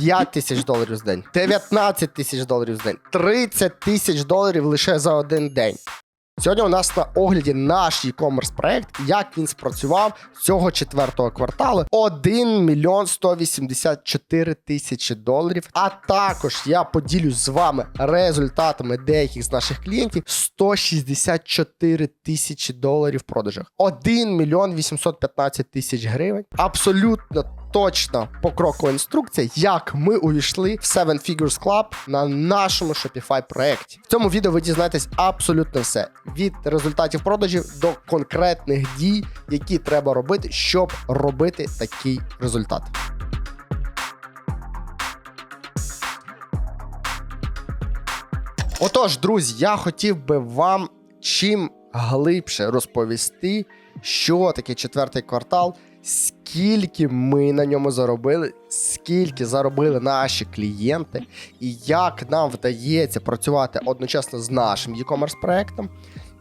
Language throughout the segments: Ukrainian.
5 тисяч доларів з день, 19 тисяч доларів з день, 30 тисяч доларів лише за один день. Сьогодні у нас на огляді наш e-commerce проект, як він спрацював цього четвертого кварталу. 1 мільйон 184 тисячі доларів. А також я поділюсь з вами результатами деяких з наших клієнтів 164 тисячі доларів в продажах. 1 мільйон 815 тисяч гривень. Абсолютно точна покрокова інструкція, як ми увійшли в Seven Figures Club на нашому Shopify проєкті. В цьому відео ви дізнаєтесь абсолютно все від результатів продажів до конкретних дій, які треба робити, щоб робити такий результат. Отож, друзі, я хотів би вам чим глибше розповісти, що таке четвертий квартал, скільки ми на ньому заробили, скільки заробили наші клієнти, і як нам вдається працювати одночасно з нашим e-commerce проектом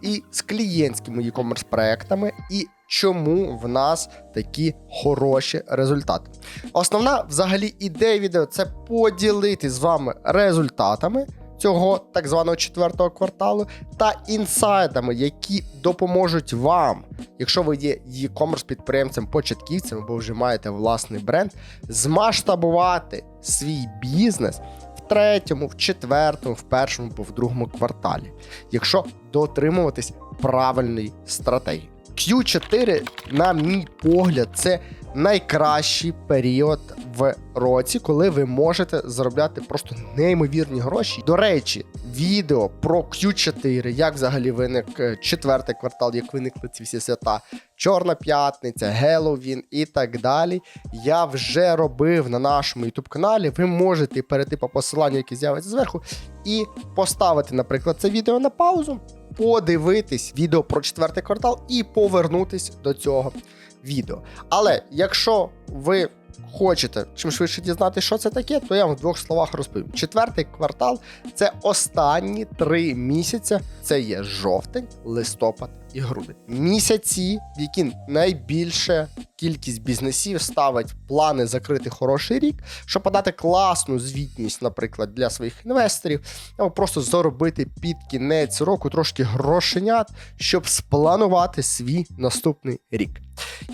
і з клієнтськими e-commerce проектами, і чому в нас такі хороші результати. Основна взагалі ідея відео це поділити з вами результатами цього так званого четвертого кварталу та інсайдами, які допоможуть вам, якщо ви є e-commerce підприємцем початківцем або вже маєте власний бренд, змасштабувати свій бізнес третьому, в четвертому, в першому або в другому кварталі, якщо дотримуватись правильної стратегії. Q4, на мій погляд, це найкращий період в році, коли ви можете заробляти просто неймовірні гроші. До речі, відео про Q4, як взагалі виник е, четвертий квартал, як виникли ці всі свята, Чорна п'ятниця, Геловін і так далі. Я вже робив на нашому YouTube каналі. Ви можете перейти по посиланню, яке з'явиться зверху, і поставити, наприклад, це відео на паузу, подивитись відео про четвертий квартал і повернутись до цього відео. Але якщо ви хочете чим швидше дізнати, що це таке, то я вам в двох словах розповім. Четвертий квартал це останні три місяці. Це є жовтень, листопад і грудень. Місяці, в які найбільше кількість бізнесів ставить плани закрити хороший рік, щоб подати класну звітність, наприклад, для своїх інвесторів, або просто заробити під кінець року трошки грошенят, щоб спланувати свій наступний рік.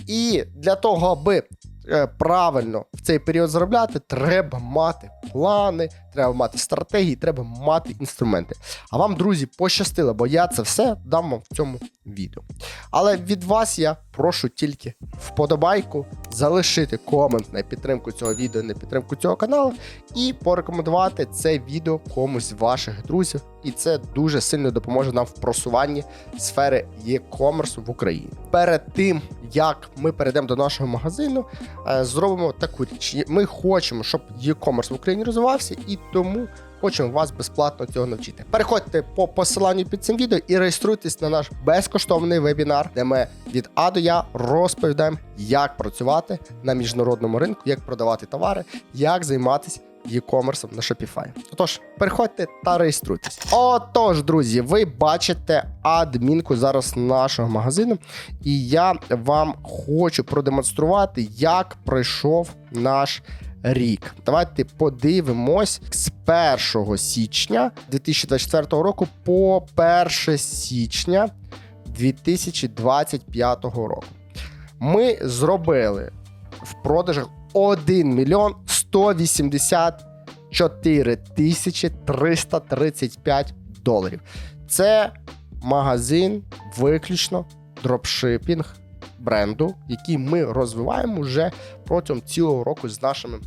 І для того, аби е, правильно в цей період заробляти, треба мати плани, треба мати стратегії, треба мати інструменти. А вам, друзі, пощастило, бо я це все дам вам в цьому відео. Але від вас я прошу тільки вподобайку, залишити комент на підтримку цього відео, на підтримку цього каналу, і порекомендувати це відео комусь з ваших друзів. І це дуже сильно допоможе нам в просуванні сфери e-commerce в Україні. Перед тим як ми перейдемо до нашого магазину, е, зробимо таку річ. Ми хочемо, щоб e-commerce в Україні розвивався, і тому хочемо вас безплатно цього навчити. Переходьте по посиланню під цим відео і реєструйтесь на наш безкоштовний вебінар, де ми від А до Я розповідаємо, як працювати на міжнародному ринку, як продавати товари, як займатися e-commerce на Shopify. Отож, переходьте та реєструйтесь. Отож, друзі, ви бачите адмінку зараз нашого магазину, і я вам хочу продемонструвати, як пройшов наш рік. Давайте подивимось з 1 січня 2024 року по 1 січня 2025 року. Ми зробили в продажах 1 мільйон 184 тисячі 335 доларів. Це магазин виключно дропшипінг бренду, який ми розвиваємо вже протягом цілого року з нашими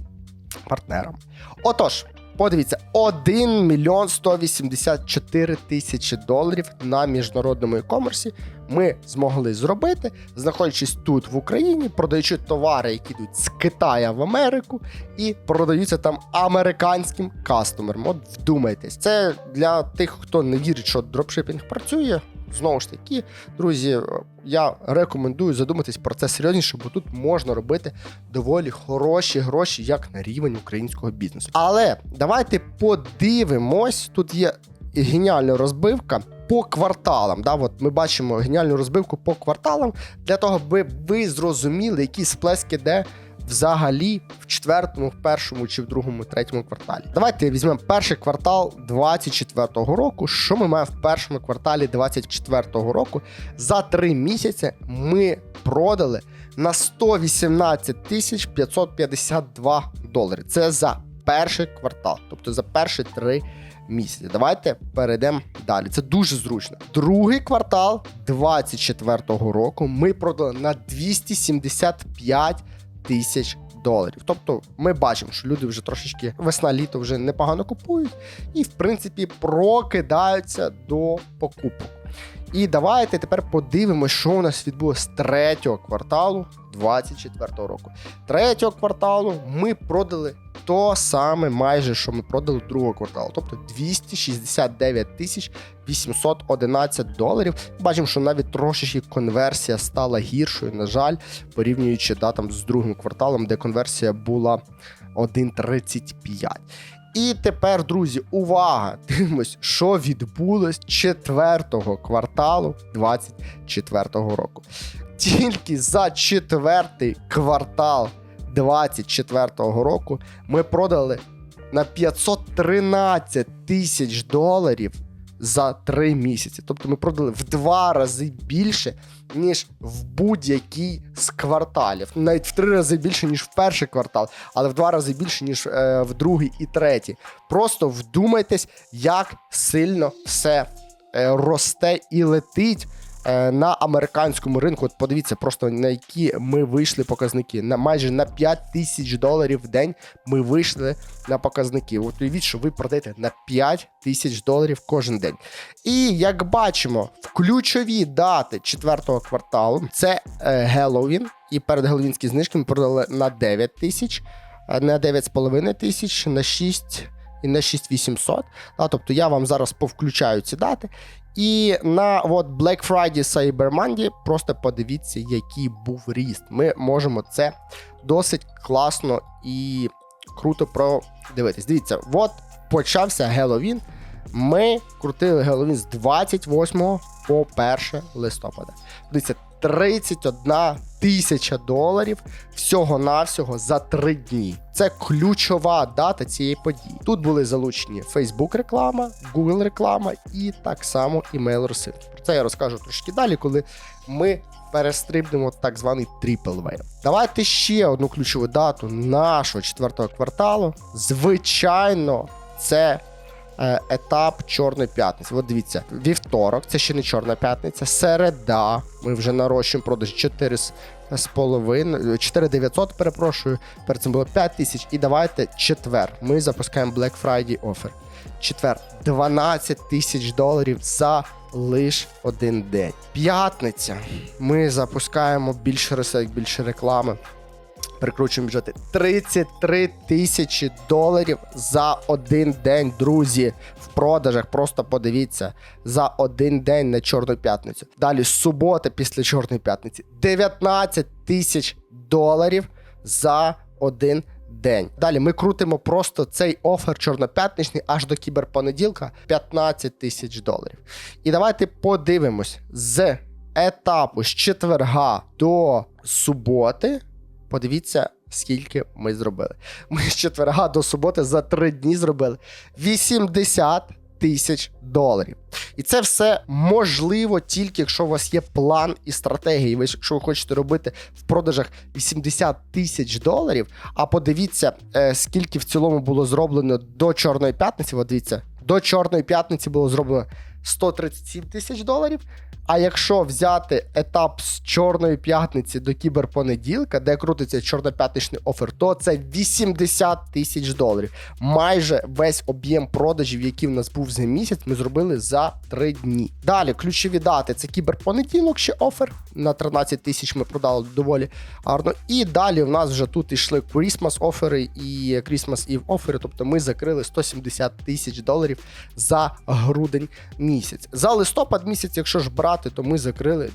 партнерами. Отож, подивіться, 1 мільйон 184 тисячі доларів на міжнародному e-комерсі ми змогли зробити, знаходячись тут в Україні, продаючи товари, які йдуть з Китаю в Америку, і продаються там американським кастомерам. От вдумайтесь, це для тих, хто не вірить, що дропшипінг працює. Знову ж таки, друзі, я рекомендую задуматись про це серйозніше, бо тут можна робити доволі хороші гроші, як на рівень українського бізнесу. Але давайте подивимось, тут є геніальна розбивка по кварталам. Да? От Ми бачимо геніальну розбивку по кварталам для того, аби ви зрозуміли, який сплеск іде взагалі в четвертому, в першому чи в другому, третьому кварталі. Давайте візьмемо перший квартал 24-го року. Що ми маємо в першому кварталі 24-го року? За три місяці ми продали на 118 тисяч 552 долари. Це за перший квартал, тобто за перші три місяці. Давайте перейдемо далі. Це дуже зручно. Другий квартал 24-го року ми продали на 275 тисяч доларів. Тобто ми бачимо, що люди вже трошечки весна-літо вже непогано купують і, в принципі, прокидаються до покупок. І давайте тепер подивимося, що у нас відбулося з третього кварталу 24-го року. Третього кварталу ми продали то саме майже, що ми продали другого кварталу, тобто 269 тисяч 811 доларів. Бачимо, що навіть трошечки конверсія стала гіршою, на жаль, порівнюючи да, там, з другим кварталом, де конверсія була 1,35. І тепер, друзі, увага! Дивимось, що відбулось четвертого кварталу 24-го року. Тільки за четвертий квартал 24-го року ми продали на 513 тисяч доларів за три місяці. Тобто ми продали в два рази більше, ніж в будь-який з кварталів. Навіть в три рази більше, ніж в перший квартал, але в два рази більше, ніж е, в другий і третій. Просто вдумайтесь, як сильно все е, росте і летить. Е, На американському ринку, от подивіться, просто на які ми вийшли показники. На майже на 5 тисяч доларів в день ми вийшли на показники. От уявіть, що ви продаєте на 5 тисяч доларів кожен день. І як бачимо, в ключові дати четвертого кварталу це е, Геловін. І перед геловінські знижки ми продали на 9 тисяч, е, на 9,5 тисяч, на 6 і на 6800. А, тобто я вам зараз повключаю ці дати. І на от Black Friday Cyber Monday просто подивіться, який був ріст. Ми можемо це досить класно і круто продивитись. Дивіться, от почався Геловін. Ми крутили Геловін з 28 по 1 листопада. Дивіться, 31 тисяча доларів всього-навсього за три дні. Це ключова дата цієї події. Тут були залучені Facebook реклама, Google реклама і так само email розсилки. Про це я розкажу трошки далі, коли ми перестрибнемо так званий whale. Давайте ще одну ключову дату нашого четвертого кварталу. Звичайно, це етап Чорної п'ятниці. От дивіться, вівторок, це ще не Чорна п'ятниця, середа. Ми вже нарощуємо продаж 4 з половиною, 4900, перепрошую. Перед цим було 5 тисяч. І давайте четвер. Ми запускаємо Black Friday offer. Четвер 12 тисяч доларів за лиш один день. П'ятниця. Ми запускаємо більше розсилок, більше реклами. Прикручуємо бюджети 33 тисячі доларів за один день, друзі. В продажах просто подивіться за один день на Чорну п'ятницю. Далі субота після Чорної п'ятниці 19 тисяч доларів за один день. Далі ми крутимо просто цей офер чорноп'ятничний аж до кіберпонеділка 15 тисяч доларів. І давайте подивимось з етапу з четверга до суботи. Подивіться, скільки ми зробили. Ми з четверга до суботи за три дні зробили 80 тисяч доларів. І це все можливо тільки якщо у вас є план і стратегія. І ви, якщо ви хочете робити в продажах 80 тисяч доларів. А подивіться, е, скільки в цілому було зроблено до Чорної п'ятниці. От дивіться, до Чорної п'ятниці було зроблено 137 тисяч доларів. А якщо взяти етап з чорної п'ятниці до кіберпонеділка, де крутиться чорноп'ятничний офер, то це 80 тисяч доларів. Майже весь об'єм продажів, який в нас був за місяць, ми зробили за 3 дні. Далі ключові дати це кіберпонеділок ще офер. На 13 тисяч ми продали доволі гарно. І далі в нас вже тут йшли Christmas офери і Christmas Eve офери. Тобто ми закрили 170 тисяч доларів за грудень місяць. За листопад місяць, якщо ж брати, то ми закрили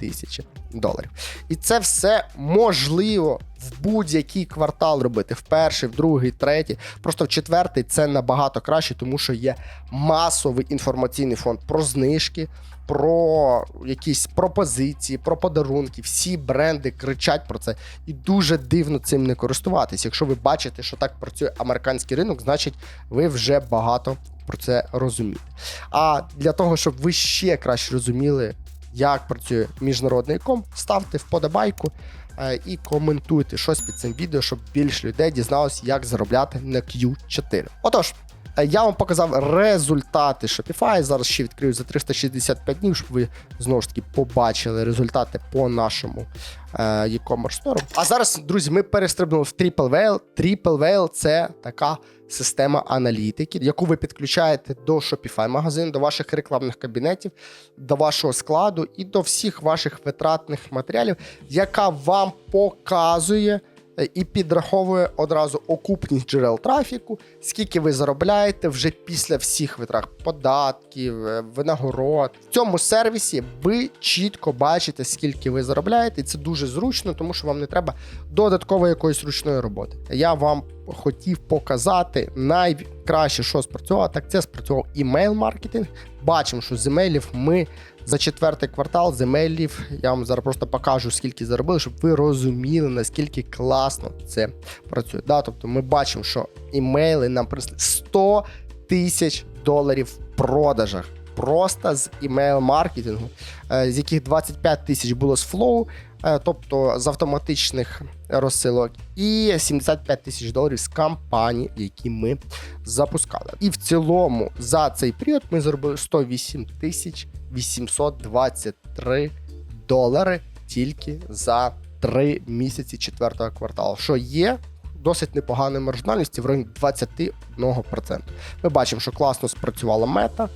тисячі доларів. І це все можливо в будь-який квартал робити. В перший, в другий, третій. Просто в четвертий це набагато краще, тому що є масовий інформаційний фонд про знижки, про якісь пропозиції, про подарунки. Всі бренди кричать про це. І дуже дивно цим не користуватись. Якщо ви бачите, що так працює американський ринок, значить ви вже багато про це розумієте. А для того, щоб ви ще краще розуміли, як працює міжнародний ком, ставте вподобайку е, і коментуйте щось під цим відео, щоб більше людей дізналось, як заробляти на Q4. Отож. Е, Я вам показав результати Shopify. Зараз ще відкрию за 365 днів, щоб ви знову ж таки побачили результати по нашому е, e-commerce store. А зараз, друзі, ми перестрибнули в Triple Whale. Triple Whale – це така система аналітики, яку ви підключаєте до Shopify магазину, до ваших рекламних кабінетів, до вашого складу і до всіх ваших витратних матеріалів, яка вам показує і підраховує одразу окупність джерел трафіку, скільки ви заробляєте вже після всіх витрат податків, е, винагород. В цьому сервісі ви чітко бачите, скільки ви заробляєте, і це дуже зручно, тому що вам не треба додаткової якоїсь ручної роботи. Я вам хотів показати найкраще, що спрацювало. Так це спрацював імейл-маркетинг. Бачимо, що з емейлів ми за четвертий квартал з. Я вам зараз просто покажу, скільки заробили, щоб ви розуміли, наскільки класно це працює. Да, тобто ми бачимо, що імейли нам принесли 100 тисяч доларів в продажах. Просто з імейл-маркетингу, е, з яких 25 тисяч було з флоу, е, тобто з автоматичних розсилок, і 75 тисяч доларів з кампаній, які ми запускали. І в цілому за цей період ми заробили 108 тисяч 823 долари тільки за 3 місяці четвертого кварталу, що є досить непоганою маржинальністю в районі 21%. Ми бачимо, що класно спрацювала мета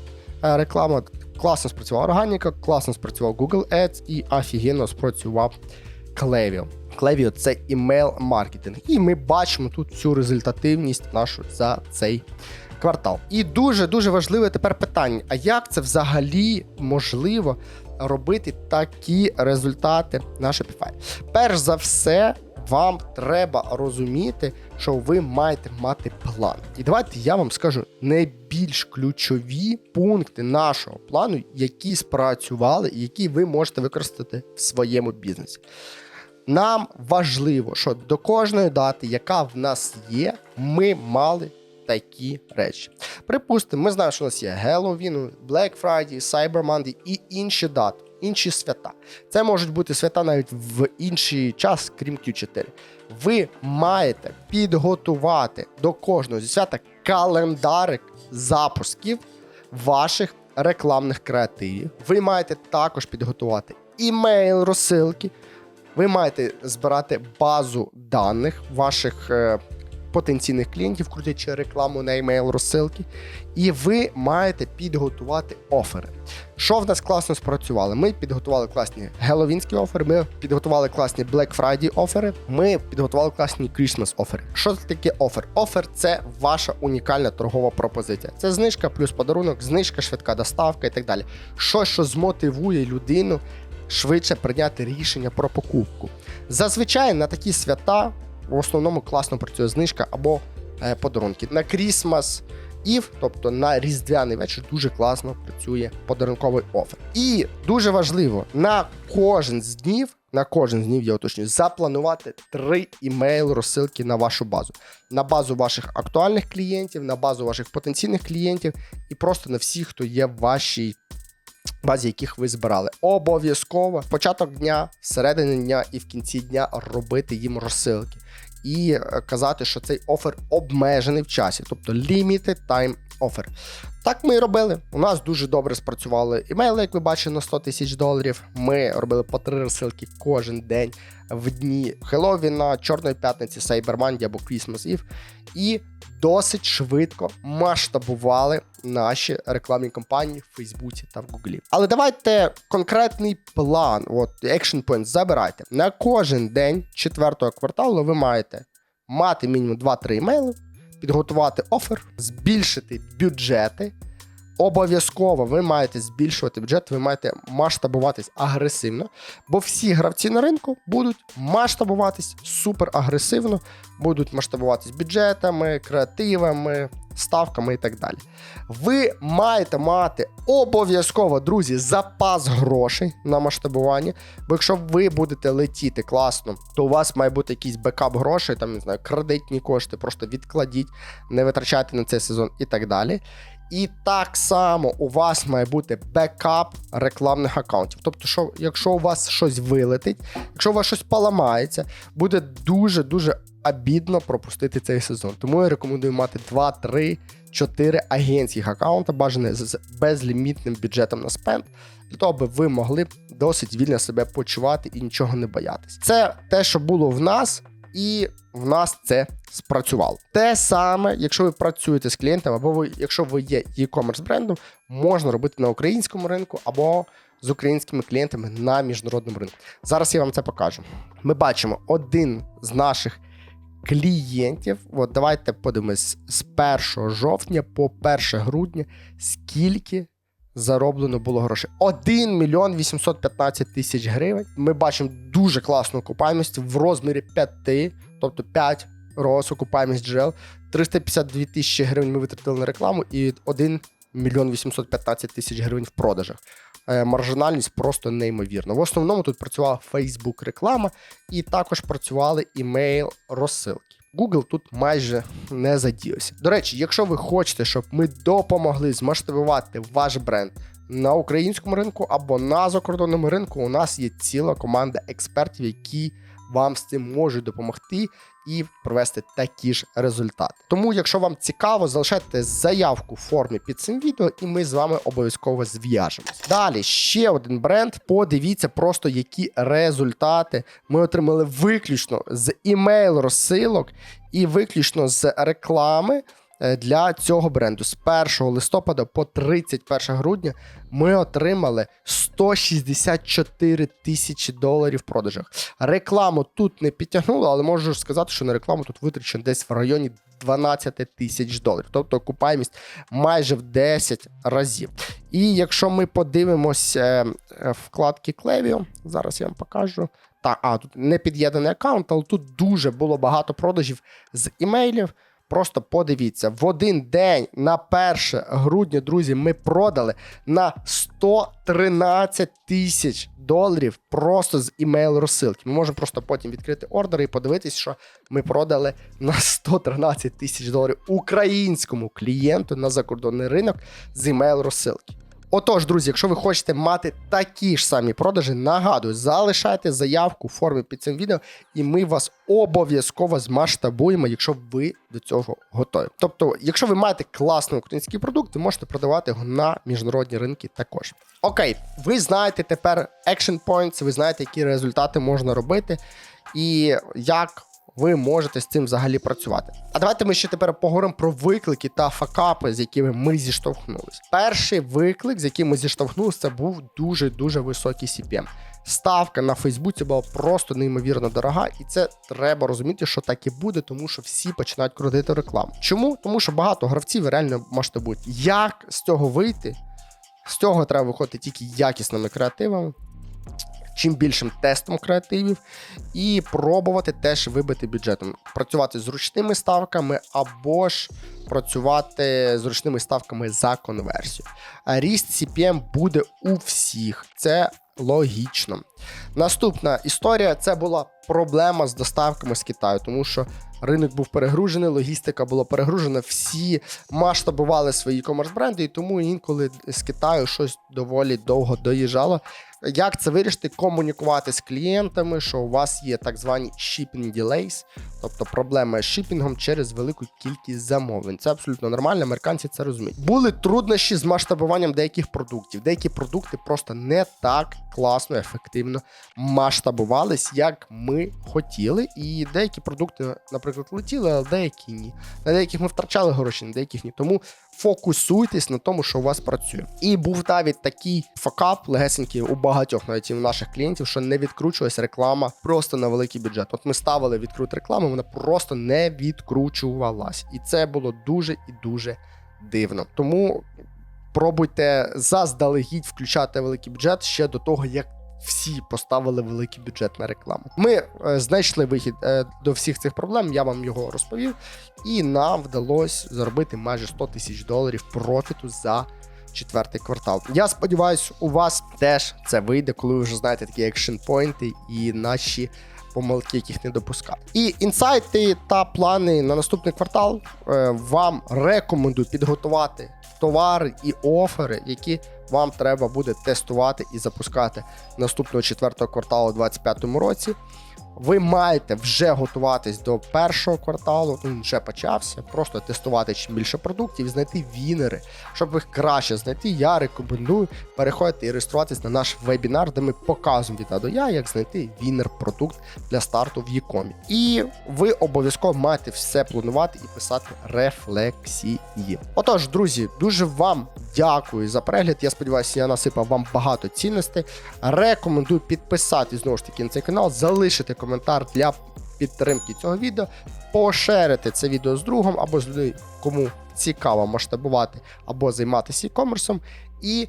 реклама, класно спрацювала органіка, класно спрацював Google Ads і офігенно спрацював Klaviyo. Klaviyo – це імейл-маркетинг. І ми бачимо тут всю результативність нашу за цей квартал. І дуже дуже важливе тепер питання: а як це взагалі можливо робити такі результати на Shopify? Перш за все, вам треба розуміти, що ви маєте мати план. І давайте я вам скажу найбільш ключові пункти нашого плану, які спрацювали, і які ви можете використати в своєму бізнесі. Нам важливо, що до кожної дати, яка в нас є, ми мали такі речі. Припустимо, ми знаємо, що у нас є Halloween, Black Friday, Cyber Monday і інші дати, інші свята. Це можуть бути свята навіть в інший час, крім Q4. Ви маєте підготувати до кожного зі свята календарик запусків ваших рекламних креативів. Ви маєте також підготувати імейл розсилки. Ви маєте збирати базу даних ваших е, потенційних клієнтів, крутячи рекламу на емейл розсилки, і ви маєте підготувати офери. Що в нас класно спрацювало? Ми підготували класні геловінські офери, ми підготували класні Black Friday офери, ми підготували класні Christmas офери. Що це таке офер? Офер це ваша унікальна торгова пропозиція. Це знижка плюс подарунок, знижка, швидка доставка і так далі. Що, що змотивує людину швидше прийняти рішення про покупку. Зазвичай на такі свята в основному класно працює знижка або е, подарунки. На Крісмас Ів, тобто на різдвяний вечір, дуже класно працює подарунковий офер. І дуже важливо на кожен з днів. На кожен з днів я уточнюю, запланувати три імейл розсилки на вашу базу, на базу ваших актуальних клієнтів, на базу ваших потенційних клієнтів і просто на всіх, хто є в вашій базі, яких ви збирали. Обов'язково початок дня, середини дня і в кінці дня робити їм розсилки. І е, казати, що цей офер обмежений в часі, тобто limited time offer. Так ми і робили. У нас дуже добре спрацювали імейли, як ви бачите, на 100 тисяч доларів. Ми робили по три розсилки кожен день в дні Хеллоуіна, Чорної п'ятниці, Monday або Christmas Eve. І досить швидко масштабували наші рекламні кампанії в Фейсбуці та в Гуглі. Але давайте конкретний план, от action point забирайте. На кожен день четвертого кварталу ви маєте мати мінімум 2-3 імейли, підготувати офер, збільшити бюджети Обов'язково ви маєте збільшувати бюджет, ви маєте масштабуватись агресивно, бо всі гравці на ринку будуть масштабуватись супер агресивно, будуть масштабуватись бюджетами, креативами, ставками і так далі. Ви маєте мати обов'язково, друзі, запас грошей на масштабування. Бо якщо ви будете летіти класно, то у вас має бути якийсь бекап грошей, там не знаю, кредитні кошти, просто відкладіть, не витрачайте на цей сезон і так далі. І так само у вас має бути бекап рекламних аккаунтів. Тобто, що, якщо у вас щось вилетить, якщо у вас щось поламається, буде дуже-дуже обідно пропустити цей сезон. Тому я рекомендую мати 2, 3, 4 агентських аккаунта, бажане з безлімітним бюджетом на спенд, для того, аби ви могли досить вільно себе почувати і нічого не боятись. Це те, що було в нас, і в нас це спрацювало. Те саме, якщо ви працюєте з клієнтами, або ви, якщо ви є e-commerce брендом, можна робити на українському ринку або з українськими клієнтами на міжнародному ринку. Зараз я вам це покажу. Ми бачимо один з наших клієнтів. От давайте подивимось з 1 жовтня по 1 грудня, скільки зароблено було грошей. 1 мільйон 815 тисяч гривень. Ми бачимо дуже класну окупаємість в розмірі 5, тобто 5 роз окупаємість джерел. 352 тисячі гривень ми витратили на рекламу і 1 мільйон 815 тисяч гривень в продажах. Е, Маржинальність просто неймовірна. В основному тут працювала Facebook реклама і також працювали імейл розсилки. Google тут майже не задіявся. До речі, якщо ви хочете, щоб ми допомогли змасштабувати ваш бренд на українському ринку або на закордонному ринку, у нас є ціла команда експертів, які вам з цим можуть допомогти і провести такі ж результати. Тому, якщо вам цікаво, залишайте заявку в формі під цим відео, і ми з вами обов'язково зв'яжемось. Далі ще один бренд. Подивіться просто, які результати ми отримали виключно з імейл розсилок і виключно з реклами. Е, Для цього бренду з 1 листопада по 31 грудня ми отримали 164 тисячі доларів в продажах. Рекламу тут не підтягнуло, але можу сказати, що на рекламу тут витрачено десь в районі 12 тисяч доларів, тобто окупаємість майже в 10 разів. І якщо ми подивимося е, вкладки Клевіо, зараз я вам покажу. Так, а тут не під'єднаний аккаунт, але тут дуже було багато продажів з імейлів. Просто подивіться, в один день на 1 грудня, друзі, ми продали на 113 тисяч доларів просто з імейл розсилки. Ми можемо просто потім відкрити ордер і подивитись, що ми продали на 113 тисяч доларів українському клієнту на закордонний ринок з імейл розсилки. Отож, друзі, якщо ви хочете мати такі ж самі продажі, нагадую, залишайте заявку в формі під цим відео, і ми вас обов'язково змасштабуємо, якщо ви до цього готові. Тобто, якщо ви маєте класний український продукт, ви можете продавати його на міжнародні ринки також. Окей, ви знаєте тепер action points, ви знаєте, які результати можна робити, і як ви можете з цим взагалі працювати. А давайте ми ще тепер поговоримо про виклики та факапи, з якими ми зіштовхнулися. Перший виклик, з яким ми зіштовхнулися, це був дуже дуже високий CPM. Ставка на Фейсбуці була просто неймовірно дорога, і це треба розуміти, що так і буде, тому що всі починають крутити рекламу. Чому? Тому що багато гравців реально масштабують. Як з цього вийти? З цього треба виходити тільки якісними креативами. Чим більшим тестом креативів, і пробувати теж вибити бюджетом, працювати з ручними ставками або ж працювати з ручними ставками за конверсію. А ріст CPM буде у всіх. Це логічно. Наступна історія це була проблема з доставками з Китаю, тому що ринок був перегружений, логістика була перегружена, всі масштабували свої комерс бренди, і тому інколи з Китаю щось доволі довго доїжджало. Як це вирішити? Комунікувати з клієнтами, що у вас є так звані shipping delays, тобто проблема з шипінгом через велику кількість замовлень. Це абсолютно нормально, американці це розуміють. Були труднощі з масштабуванням деяких продуктів. Деякі продукти просто не так класно, ефективно масштабувались, як ми хотіли. І деякі продукти, наприклад, летіли, а деякі ні. На деяких ми втрачали гроші, на деяких ні. Тому фокусуйтесь на тому, що у вас працює. І був навіть такий факап легесенький у багатьох навіть і у наших клієнтів, що не відкручувалась реклама просто на великий бюджет. От ми ставили відкрут рекламу, вона просто не відкручувалась. І це було дуже і дуже дивно. Тому пробуйте заздалегідь включати великий бюджет ще до того, як всі поставили великий бюджет на рекламу. Ми е, знайшли вихід е, до всіх цих проблем. Я вам його розповів, і нам вдалося заробити майже 100 тисяч доларів профіту за четвертий квартал. Я сподіваюся, у вас теж це вийде, коли ви вже знаєте такі екшн-пойнти і наші помилки, яких не допускати. І інсайти та плани на наступний квартал е, вам рекомендую підготувати товари і офери, які вам треба буде тестувати і запускати наступного четвертого кварталу у 2025 році. Ви маєте вже готуватись до першого кварталу, він вже почався. Просто тестувати чим більше продуктів, знайти вінери. Щоб їх краще знайти, я рекомендую переходити і реєструватись на наш вебінар, де ми показуємо від А до Я, як знайти вінер продукт для старту в Єкомі. І ви обов'язково маєте все планувати і писати рефлексії. Отож, друзі, дуже вам дякую за перегляд. Я сподіваюся, я насипав вам багато цінностей. Рекомендую підписатись знову ж таки на цей канал, залишити коментар для підтримки цього відео, пошерити це відео з другом або з людьми, кому цікаво масштабувати або займатися e-комерсом, і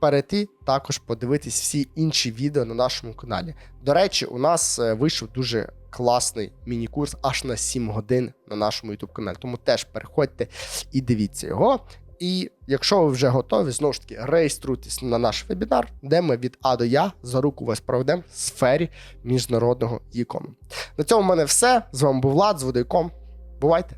перейти також подивитись всі інші відео на нашому каналі. До речі, у нас е, вийшов дуже класний міні-курс аж на 7 годин на нашому YouTube каналі. Тому теж переходьте і дивіться його. І якщо ви вже готові, знову ж таки реєструйтесь на наш вебінар, де ми від А до Я за руку вас проведемо в сфері міжнародного e-кому. На цьому в мене все. З вами був Влад з Водойком. Бувайте!